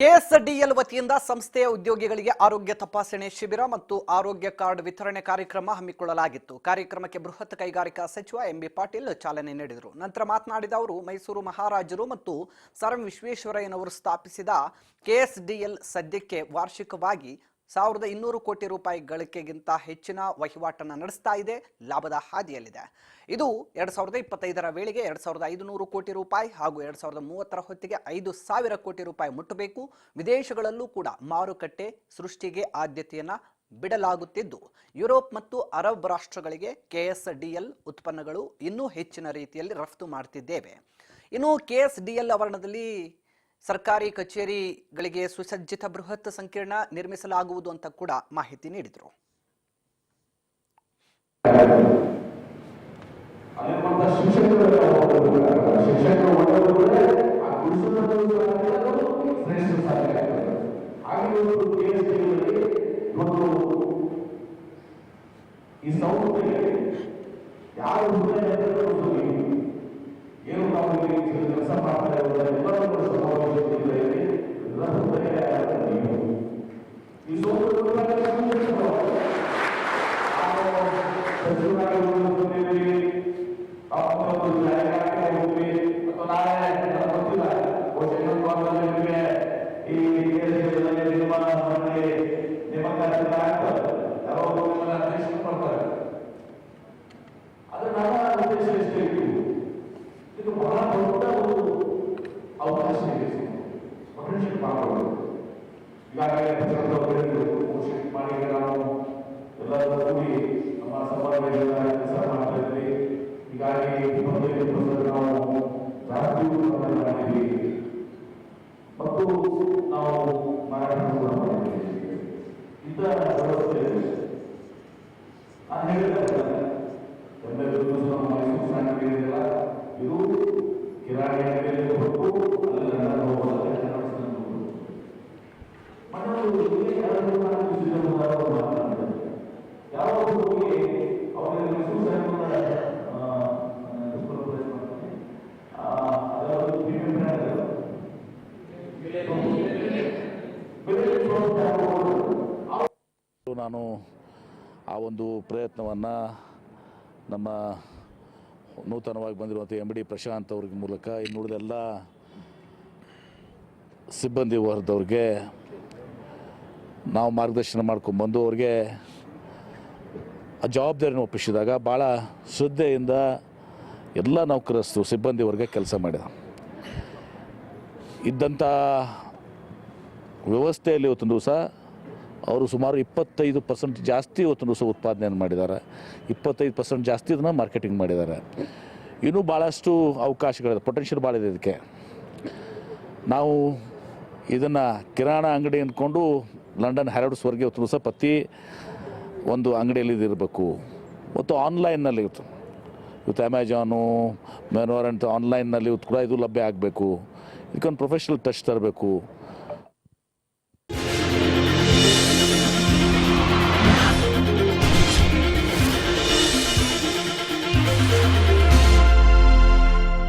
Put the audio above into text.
KSDL ವತಿಯಿಂದ ಸಂಸ್ಥೆಯ ಉದ್ಯೋಗಿಗಳಿಗೆ ಆರೋಗ್ಯ ತಪಾಸಣೆ ಶಿಬಿರ ಮತ್ತು ಆರೋಗ್ಯ ಕಾರ್ಡ್ ವಿತರಣೆ ಕಾರ್ಯಕ್ರಮ ಹಮ್ಮಿಕೊಳ್ಳಲಾಗಿತ್ತು. ಕಾರ್ಯಕ್ರಮಕ್ಕೆ ಬೃಹತ್ ಕೈಗಾರಿಕಾ ಸಚಿವ ಎಂಬಿ ಪಾಟೀಲ್ ಚಾಲನೆ ನೀಡಿದರು. ನಂತರ ಮಾತನಾಡಿದ ಅವರು, ಮೈಸೂರು ಮಹಾರಾಜರು ಮತ್ತು ಸರ್ ವಿಶ್ವೇಶ್ವರಯ್ಯನವರು ಸ್ಥಾಪಿಸಿದ ಕೆಎಸ್ಡಿಎಲ್ ಸದ್ಯಕ್ಕೆ ವಾರ್ಷಿಕವಾಗಿ ಸಾವಿರದ ಇನ್ನೂರು ಕೋಟಿ ರೂಪಾಯಿ ಗಳಿಕೆಗಿಂತ ಹೆಚ್ಚಿನ ವಹಿವಾಟನ್ನು ನಡೆಸ್ತಾ ಇದೆ, ಲಾಭದ ಹಾದಿಯಲ್ಲಿದೆ. ಇದು ಎರಡ್ ಸಾವಿರದ ಇಪ್ಪತ್ತೈದರ ವೇಳೆಗೆ ಎರಡ್ ಸಾವಿರದ ಐದುನೂರು ಕೋಟಿ ರೂಪಾಯಿ ಹಾಗೂ ಎರಡ್ ಸಾವಿರದ ಮೂವತ್ತರ ಹೊತ್ತಿಗೆ ಐದು ಸಾವಿರ ಕೋಟಿ ರೂಪಾಯಿ ಮುಟ್ಟಬೇಕು. ವಿದೇಶಗಳಲ್ಲೂ ಕೂಡ ಮಾರುಕಟ್ಟೆ ಸೃಷ್ಟಿಗೆ ಆದ್ಯತೆಯನ್ನು ಬಿಡಲಾಗುತ್ತಿದ್ದು. ಯುರೋಪ್ ಮತ್ತು ಅರಬ್ ರಾಷ್ಟ್ರಗಳಿಗೆ ಕೆಎಸ್ಡಿಎಲ್ ಉತ್ಪನ್ನಗಳು ಇನ್ನೂ ಹೆಚ್ಚಿನ ರೀತಿಯಲ್ಲಿ ರಫ್ತು ಮಾಡ್ತಿದ್ದೇವೆ. ಇನ್ನು ಕೆಎಸ್ಡಿಎಲ್ ಆವರಣದಲ್ಲಿ ಸರ್ಕಾರಿ ಕಚೇರಿಗಳಿಗೆ ಸುಸಜ್ಜಿತ ಬೃಹತ್ ಸಂಕೀರ್ಣ ನಿರ್ಮಿಸಲಾಗುವುದು ಅಂತ ಕೂಡ ಮಾಹಿತಿ ನೀಡಿದರು. ಯಾರು ಶಿಕ್ಷಕರು ಶಿಕ್ಷಕರು ಇದು ಬಹಳ ದೊಡ್ಡ ಒಂದು ಅವಕಾಶ ಇದೆ ಪೊಟೆನ್ಷಿಯಲ್ ಮಾಡಬಹುದು ಈಗಾಗಲೇ ಕೋಶಿಕ್ ಮಾಡಿ ನಾವು ಎಲ್ಲರೂ ಕೂಡಿ ನಮ್ಮ ಸಮಾಜದಲ್ಲಿ ಕೆಲಸ ಮಾಡ್ತಾ ಇದ್ವಿ ಹೀಗಾಗಿ ಇಪ್ಪತ್ತೈದು ಪರ್ಸೆಂಟ್ ನಾವು ಜಾಸ್ತಿ ಉತ್ಪಾದನೆ ಮಾಡಿದ್ವಿ ನಾನು ಆ ಒಂದು ಪ್ರಯತ್ನವನ್ನು ನಮ್ಮ ನೂತನವಾಗಿ ಬಂದಿರುವಂಥ ಎಂ ಡಿ ಪ್ರಶಾಂತ್ ಅವ್ರಿಗೆ ಮೂಲಕ. ಇನ್ನುಳಿದೆಲ್ಲ ಸಿಬ್ಬಂದಿ ವರ್ಗದವ್ರಿಗೆ ನಾವು ಮಾರ್ಗದರ್ಶನ ಮಾಡ್ಕೊಂಡ್ಬಂದು ಅವ್ರಿಗೆ ಆ ಜವಾಬ್ದಾರಿನ ಒಪ್ಪಿಸಿದಾಗ ಭಾಳ ಶ್ರದ್ಧೆಯಿಂದ ಎಲ್ಲ ನೌಕರಸ್ತು ಸಿಬ್ಬಂದಿ ವರ್ಗ ಕೆಲಸ ಮಾಡಿದ. ಇದ್ದಂಥ ವ್ಯವಸ್ಥೆಯಲ್ಲಿ ಇವತ್ತೊಂದು ದಿವಸ ಅವರು ಸುಮಾರು ಇಪ್ಪತ್ತೈದು ಪರ್ಸೆಂಟ್ ಜಾಸ್ತಿ ಇವತ್ತು ನುಸು ಉತ್ಪಾದನೆಯನ್ನು ಮಾಡಿದ್ದಾರೆ. ಇಪ್ಪತ್ತೈದು ಪರ್ಸೆಂಟ್ ಜಾಸ್ತಿ ಇದನ್ನು ಮಾರ್ಕೆಟಿಂಗ್ ಮಾಡಿದ್ದಾರೆ. ಇನ್ನೂ ಭಾಳಷ್ಟು ಅವಕಾಶಗಳಿದೆ ಪೊಟೆನ್ಷಿಯಲ್ ಭಾಳ ಇದೆ ಇದಕ್ಕೆ. ನಾವು ಇದನ್ನು ಕಿರಾಣ ಅಂಗಡಿ ಅಂದ್ಕೊಂಡು ಲಂಡನ್ ಹ್ಯಾರಡ್ಸ್ವರೆಗೆ ಇವತ್ತು ಸಹ ಪ್ರತಿ ಒಂದು ಅಂಗಡಿಯಲ್ಲಿ ಇದಿರಬೇಕು ಮತ್ತು ಆನ್ಲೈನ್ನಲ್ಲಿ ಇವತ್ತು ಇವತ್ತು ಅಮೆಜಾನು ಮೆನೋರ್ ಅಂತ ಆನ್ಲೈನ್ನಲ್ಲಿ ಇವತ್ತು ಕೂಡ ಇದು ಲಭ್ಯ ಆಗಬೇಕು. ಇದಕ್ಕೊಂದು ಪ್ರೊಫೆಷ್ನಲ್ ಟಚ್ ತರಬೇಕು.